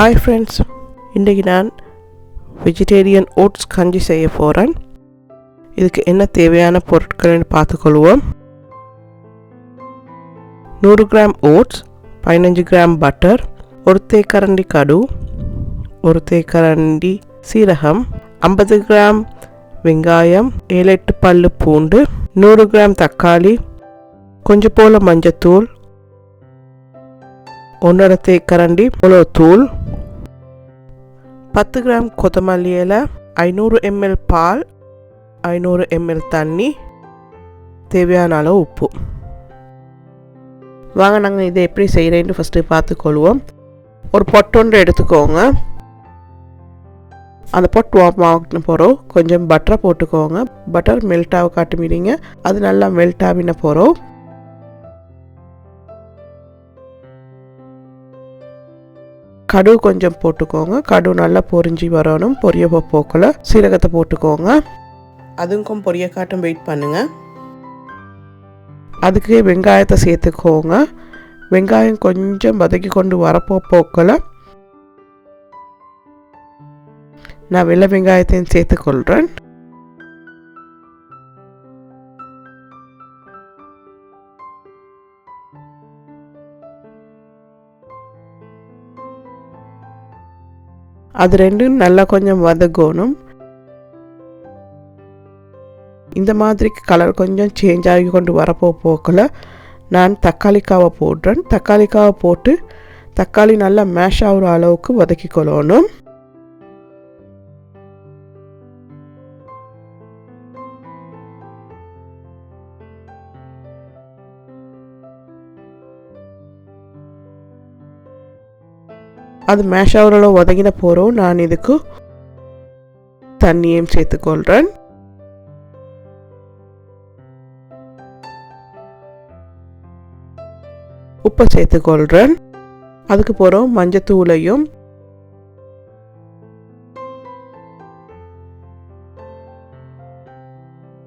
Hi friends இன்றைக்கி நான் vegetarian oats கஞ்சி செய்ய போகிறேன் இதுக்கு என்ன தேவையான பொருட்கள்னு பார்த்துக்கொள்வோம். நூறு கிராம் ஓட்ஸ் பதினஞ்சு கிராம் பட்டர் ஒரு தேக்கரண்டி கடு ஒரு தேக்கரண்டி சீரகம் ஐம்பது கிராம் வெங்காயம் ஏழு எட்டு பல்லு பூண்டு நூறு கிராம் தக்காளி கொஞ்சம் போல் மஞ்சத்தூள் ஒன்றரை தேக்கரண்டி தூள் பத்து கிராம் கொத்தமல்லி இலை ஐநூறு எம்எல் பால் ஐநூறு எம்எல் தண்ணி தேவையான அளவு உப்பு. வாங்க நாங்கள் இதை எப்படி செய்கிறேன்னு ஃபஸ்ட்டு பார்த்துக்கொள்வோம் ஒரு பொட்டொன்று எடுத்துக்கோங்க. அந்த பொட் வார்ம் ஆகின போகிறோம் கொஞ்சம் பட்டரை போட்டுக்கோங்க. பட்டர் மெல்ட் ஆக காட்டுமிடிங்க. அது நல்லா மெல்ட் ஆகின போகிறோம் கடுகு கொஞ்சம் போட்டுக்கோங்க. கடுகு நல்லா பொரிஞ்சு வரணும். பொரிய போக்கில். சீரகத்தை போட்டுக்கோங்க. அதுக்கும் பொரிய காட்டும் வெயிட் பண்ணுங்க. அதுக்கு வெங்காயத்தை சேர்த்துக்கோங்க. வெங்காயம் கொஞ்சம் வதக்கி கொண்டு வரப்போ போக்கில். நான் வெள்ளை வெங்காயத்தையும் சேர்த்துக்கொள்கிறேன் அது ரெண்டும் நல்லா கொஞ்சம் வதக்கணும் இந்த மாதிரி கலர் கொஞ்சம் சேஞ்ச் ஆகி கொண்டு வரப்போ போக்கில் நான் தக்காளிக்காவை போடுறேன். தக்காளிக்காவை போட்டு தக்காளி நல்லா மேஷ் ஆகிற அளவுக்கு வதக்கி கொள்ளணும் அது மேஷ் ஆகிற உதங்கின போகிறோம் நான் இதுக்கு தண்ணியும் சேர்த்துக்கொள்கிறேன் உப்பை சேர்த்துக்கொள்கிறேன் அதுக்கு போகிறோம் மஞ்சத்தூளையும்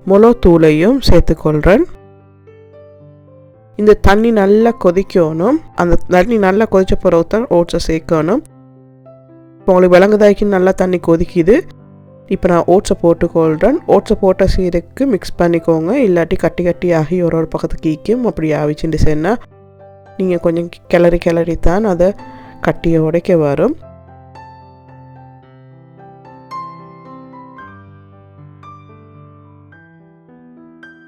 முளத்தூளையும் சேர்த்துக்கொள்கிறேன் இந்த தண்ணி நல்லா கொதிக்கணும். அந்த தண்ணி நல்லா கொதிச்ச பிறகு தான் ஓட்ஸை சேர்க்கணும். இப்போ உங்களுக்கு விளங்குதாய்க்கு நல்லா தண்ணி கொதிக்குது. இப்போ நான் ஓட்ஸை போட்டுக்கொள்கிறேன் ஓட்ஸை போட்ட சீருக்கு மிக்ஸ் பண்ணிக்கோங்க. இல்லாட்டி கட்டி கட்டி ஆகி ஒரு ஒரு பக்கத்துக்கு கீக்கும். அப்படி ஆவிச்சுட்டு சொன்னால் நீங்கள் கொஞ்சம் கிளறி கிளறி தான் அதை கட்டியை உடைக்க வரும்.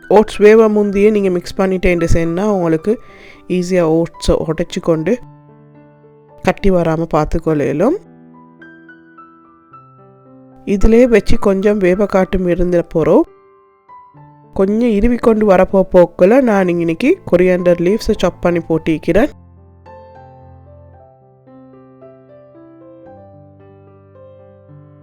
ஓட்ஸ் வேவ முந்தியே நீங்கள் மிக்ஸ் பண்ணிட்டேன் சொன்னால் உங்களுக்கு ஈஸியாக ஓட்ஸை உடைச்சி கொண்டு கட்டி வராமல் பார்த்துக்கொள்ளும் இதிலே வச்சு கொஞ்சம் வேவ காட்டும் இருந்த போகிறோம் கொஞ்சம் இருவி கொண்டு வரப்போ போக்கில் நான் இன்னைக்கு கொரியாண்டர் லீவ்ஸை சாப் பண்ணி போட்டிக்கிறேன்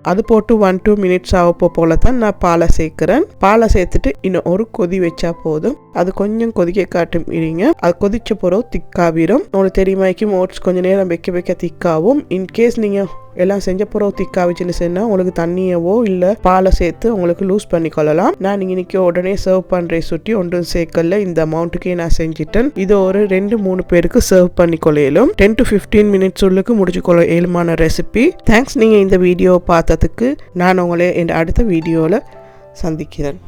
அது போட்டு ஒன் டூ மினிட்ஸ் ஆகப்போ போல தான் நான் பாலை சேர்க்குறேன். பாலை சேர்த்துட்டு இன்னும் ஒரு கொதி வச்சா போதும். அது கொஞ்சம் கொதிக்க காட்டும் இருங்க. அது கொதிச்ச பிறகு திக்காவிடும் உங்களுக்கு தெரியுமாய்க்கும் ஓட்ஸ் கொஞ்சம் நேரம் வைக்க வைக்க திக்காவும் இன்கேஸ் நீங்கள் எல்லாம் செஞ்ச பிறகு திக்காவிச்சுன்னு சொன்னால் உங்களுக்கு தண்ணியவோ இல்லை பாலை சேர்த்து உங்களுக்கு லூஸ் பண்ணி கொள்ளலாம். நான் இன்னைக்கு உடனே சர்வ் பண்ணுறேன் சுட்டி. ஒன்றும் சேர்க்கல. இந்த அமௌண்ட்டுக்கே நான் செஞ்சிட்டேன். இது ஒரு ரெண்டு மூணு பேருக்கு சர்வ் பண்ணி கொள்ளையிலும். டென் டு ஃபிஃப்டீன் மினிட்ஸ் உள்ளுக்கு முடிச்சு கொள்ள ஏழுமான ரெசிபி தேங்க்ஸ் நீங்கள் இந்த வீடியோ பார்த்ததுக்கு. நான் உங்களை என் அடுத்த வீடியோவில் சந்திக்கிறேன்.